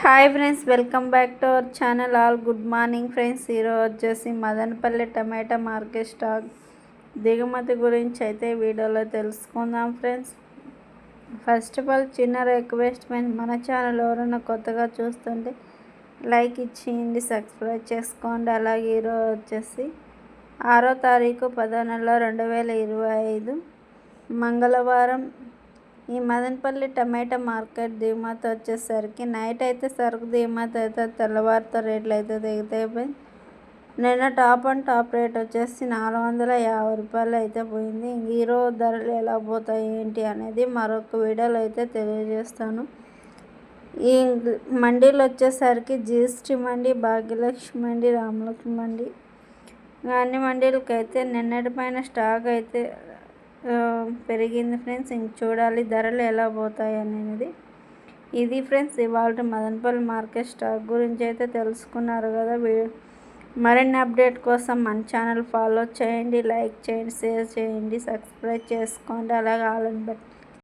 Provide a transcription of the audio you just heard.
Hi friends welcome back to our channel. All good morning friends. ఈరోజు వచ్చేసి మదనపల్లి టమాటా market stock దిగుమతి గురించి అయితే వీడియోలో తెలుసుకుందాం ఫ్రెండ్స్. ఫస్ట్ ఆఫ్ ఆల్ చిన్న రిక్వెస్ట్మెంట్ మన ఛానల్ ఎవరైనా కొత్తగా చూస్తుంటే లైక్ ఇచ్చేయండి సబ్స్క్రైబ్ చేసుకోండి. అలాగే ఈరోజు వచ్చేసి ఆరో తారీఖు పదో నెల రెండు వేల ఇరవై ఐదు మంగళవారం ఈ మదనపల్లి టమాటా మార్కెట్ దిగుమతి వచ్చేసరికి నైట్ అయితే సరుకు దిగుమతి అయితే తెల్లవారితో రేట్లు అయితే దిగుతాయి నిన్న టాప్ అండ్ టాప్ రేట్ వచ్చేసి నాలుగు వందల యాభై రూపాయలు అయితే పోయింది. ఈరోజు ధరలు ఎలా పోతాయి ఏంటి అనేది మరొక వీడియోలో అయితే తెలియజేస్తాను. ఈ మండీలు వచ్చేసరికి జిఎస్టీ మండి భాగ్యలక్ష్మి మండి రామలక్ష్మి మండి. అన్ని మండీలకైతే నిన్నటి పైన స్టాక్ అయితే పెరిగింది ఫ్రెండ్స్. ఇంక చూడాలి ధరలు ఎలా పోతాయి అనేది. ఇది ఫ్రెండ్స్ ఇవాళ మదనపల్లి మార్కెట్ స్టాక్ గురించి అయితే తెలుసుకున్నారు కదా. మరిన్ని అప్డేట్ కోసం మన ఛానల్ ఫాలో చేయండి లైక్ చేయండి షేర్ చేయండి సబ్స్క్రైబ్ చేసుకోండి. అలాగే వాళ్ళని బట్టి